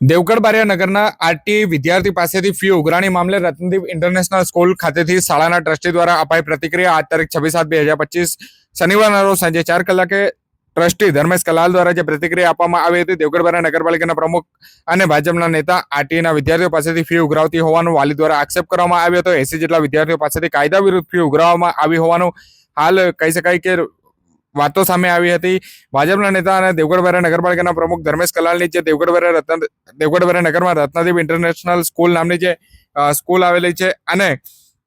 દેવગઢ બારિયાનગરના નગરના આરટી વિદ્યાર્થી પાસેથી ફી ઉઘરાણી મામલે રત્નદીપ ઇન્ટરનેશનલ સ્કૂલ ખાતેથી શાળાના ટ્રસ્ટી દ્વારા અપાઈ પ્રતિક્રિયા આજ તારીખ છવ્વીસ સાત બે હજાર પચીસ શનિવારના રોજ સાંજે ચાર કલાકે ટ્રસ્ટી ધર્મેશ કલાલ દ્વારા જે પ્રતિક્રિયા આપવામાં આવી હતી, દેવગઢ બારિયા નગરપાલિકાના પ્રમુખ અને ભાજપના નેતા આરટીના વિદ્યાર્થીઓ પાસેથી ફી ઉઘરાવતી હોવાનું વાલી દ્વારા આક્ષેપ કરવામાં આવ્યો હતો. એસી જેટલા વિદ્યાર્થીઓ પાસેથી કાયદા વિરુદ્ધ ફી ઉઘરાવવામાં આવી હોવાનું હાલ કહી શકાય કે વાતો સામે આવી હતી. ભાજપના નેતા અને દેવગઢ નગરપાલિકાના પ્રમુખ ધર્મેશ કલાલની જે દેવગઢ રત્ન દેવગઢ નગરમાં રત્નદીપ ઇન્ટરનેશનલ સ્કૂલ નામની જે સ્કૂલ આવેલી છે અને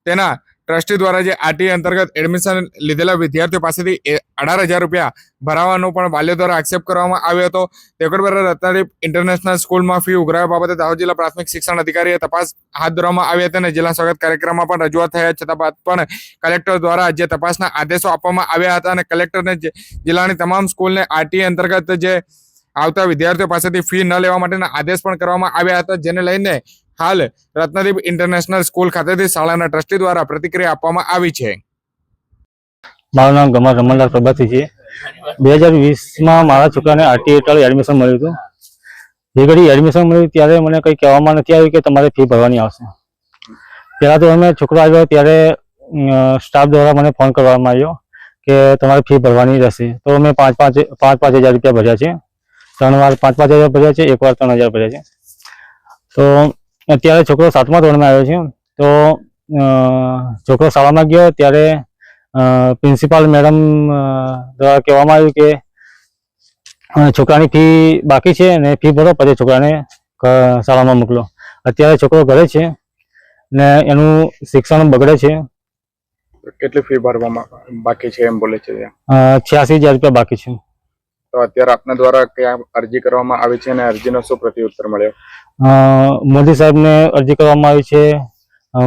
તેના ટ્રસ્ટી દ્વારા જે આરટી અંતર્ગત એડમિશન લીધેલા વિદ્યાર્થીઓ પાસેથી અઢાર હજાર રૂપિયા ભરાવાનો પણ વાલીઓ દ્વારા આક્ષેપ કરવામાં આવ્યો હતો. દેવગઢ બારિયા ઇન્ટરનેશનલ સ્કૂલમાં ફી ઉઘરાવ્યા બાબતે દાહોદ જિલ્લા પ્રાથમિક શિક્ષણ અધિકારીએ તપાસ હાથ ધરવામાં આવી હતી અને જિલ્લા સ્વાગત કાર્યક્રમમાં પણ રજૂઆત થયા છતાં બાદ પણ કલેક્ટર દ્વારા જે તપાસના આદેશો આપવામાં આવ્યા હતા અને કલેક્ટરને જિલ્લાની તમામ સ્કૂલને આરટી અંતર્ગત જે આવતા વિદ્યાર્થીઓ પાસેથી ફી ન લેવા માટેના આદેશ પણ કરવામાં આવ્યા હતા, જેને લઈને હાલ રત્નદીપ ઇન્ટરનેશનલ સ્કૂલ ખાતેથી શાળાના ટ્રસ્ટી દ્વારા પ્રતિક્રિયા આપવામાં આવી છે. મારું નામ ગમા રમણલાલ પ્રભાતી છે. બે હજાર વીસમાં મારા છોકરાને આરટી હેઠળ એડમિશન મળ્યું હતું. જે ઘડી એડમિશન મળ્યું ત્યારે મને કંઈ કહેવામાં નથી આવ્યું કે તમારે ફી ભરવાની આવશે. પહેલાં તો અમે છોકરો આવ્યો ત્યારે સ્ટાફ દ્વારા મને ફોન કરવામાં આવ્યો કે તમારે ફી ભરવાની રહેશે. તો અમે પાંચ પાંચ પાંચ પાંચ હજાર રૂપિયા ભર્યા છે. ત્રણ વાર પાંચ પાંચ હજાર ભર્યા છે, એક વાર ત્રણ હજાર ભર્યા છે. તો અત્યારે છોકરો સાતમા ધોરણમાં આવ્યો છે. તો છોકરો શાળામાં ગયો ત્યારે પ્રિન્સિપાલ મેડમ દ્વારા કહેવામાં આવ્યું કે છોકરાની ફી બાકી છે અને ફી ભરો પછી છોકરાને શાળામાં મોકલો. અત્યારે છોકરો ઘરે છે ને એનું શિક્ષણ બગડે છે. કેટલી ફી ભરવામાં બાકી છે એમ બોલે છે છ્યાસી હજાર રૂપિયા બાકી છે. તો અત્યારે આપના દ્વારા ક્યાં અરજી કરવામાં આવી છે અને અરજીનો શું પ્રત્યુત્તર મળ્યો? મોદી સાહેબને અરજી કરવામાં આવી છે.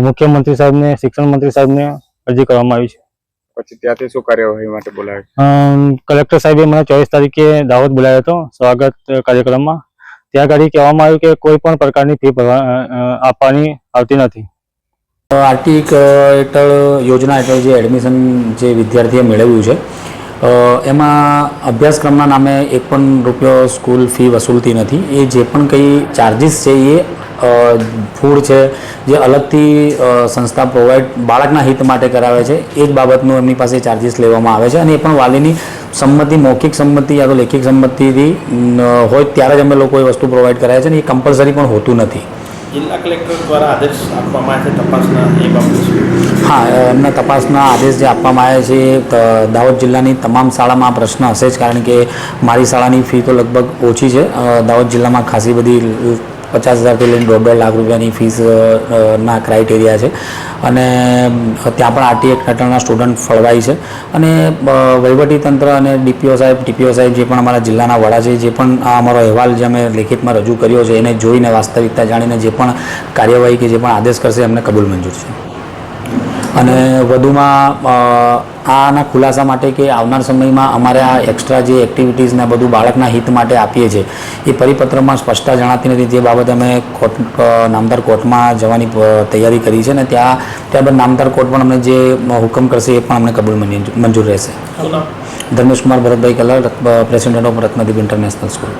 મુખ્યમંત્રી સાહેબને શિક્ષણ મંત્રી સાહેબને અરજી કરવામાં આવી છે. પછી ત્યાંથી શું કાર્યવાહી માટે બોલાવ્યો કલેક્ટર સાહેબે મને ચોવીસ તારીખે દાવત બોલાવ્યો હતો સ્વાગત કાર્યક્રમમાં. ત્યાં આગળ કહેવામાં આવ્યું કે કોઈ પણ પ્રકારની ફી આપવાની આવતી નથી. આર્થિક હેઠળ યોજના હેઠળ જે એડમિશન જે વિદ્યાર્થીએ મેળવ્યું છે એમાં અભ્યાસક્રમના નામે એક પણ રૂપિયો સ્કૂલ ફી વસૂલતી નથી. એ જે પણ કંઈ ચાર્જિસ છે એ ફૂડ છે, જે અલગથી સંસ્થા પ્રોવાઈડ બાળકના હિત માટે કરાવે છે, એ જ બાબતનું એમની પાસે ચાર્જિસ લેવામાં આવે છે. અને એ પણ વાલીની સંમતિ, મૌખિક સંમતિ યા તો લેખિક સંમતિથી હોય ત્યારે જ અમે લોકો એ વસ્તુ પ્રોવાઈડ કરાવે છે અને એ કમ્પલસરી પણ હોતું નથી. જિલ્લા કલેક્ટર દ્વારા આદેશ આપવામાં આવે છે, તપાસના એ બાબતે હા એમને તપાસના આદેશ જે આપવામાં આવ્યા છે દાહોદ જિલ્લાની તમામ શાળામાં પ્રશ્ન હશે જ, કારણ કે મારી શાળાની ફી તો લગભગ ઓછી છે. દાહોદ જિલ્લામાં ખાસી બધી પચાસ હજારથી લઈને દોઢ દોઢ લાખ રૂપિયાની ફીસ ના ક્રાઇટેરિયા છે. અને ત્યાં પણ આરટી એક્ટ હેઠળના સ્ટુડન્ટ ફળવાય છે. અને વહીવટીતંત્ર અને ડીપીઓ સાહેબ, ટીપીઓ સાહેબ જે પણ અમારા જિલ્લાના વડા છે, જે પણ આ અમારો અહેવાલ જે અમે લેખિતમાં રજૂ કર્યો છે, એને જોઈને વાસ્તવિકતા જાણીને જે પણ કાર્યવાહી કે જે પણ આદેશ કરશે, એમને કબૂલ મંજૂર છે. અને વધુમાં આના ખુલાસા માટે કે આવનાર સમયમાં અમારે આ એક્સ્ટ્રા જે એક્ટિવિટીઝને બધું બાળકના હિત માટે આપીએ છીએ એ પરિપત્રમાં સ્પષ્ટતા જણાતી નથી. તે બાબતે અમે કોર્ટ નામદાર કોર્ટમાં જવાની તૈયારી કરી છે ને ત્યાં ત્યારબાદ નામદાર કોર્ટ પણ અમને જે હુકમ કરશે એ પણ અમને કબૂલ મંજૂર રહેશે. Dharmesh Kumar Bharatbhai colour president of Ratnadeep international school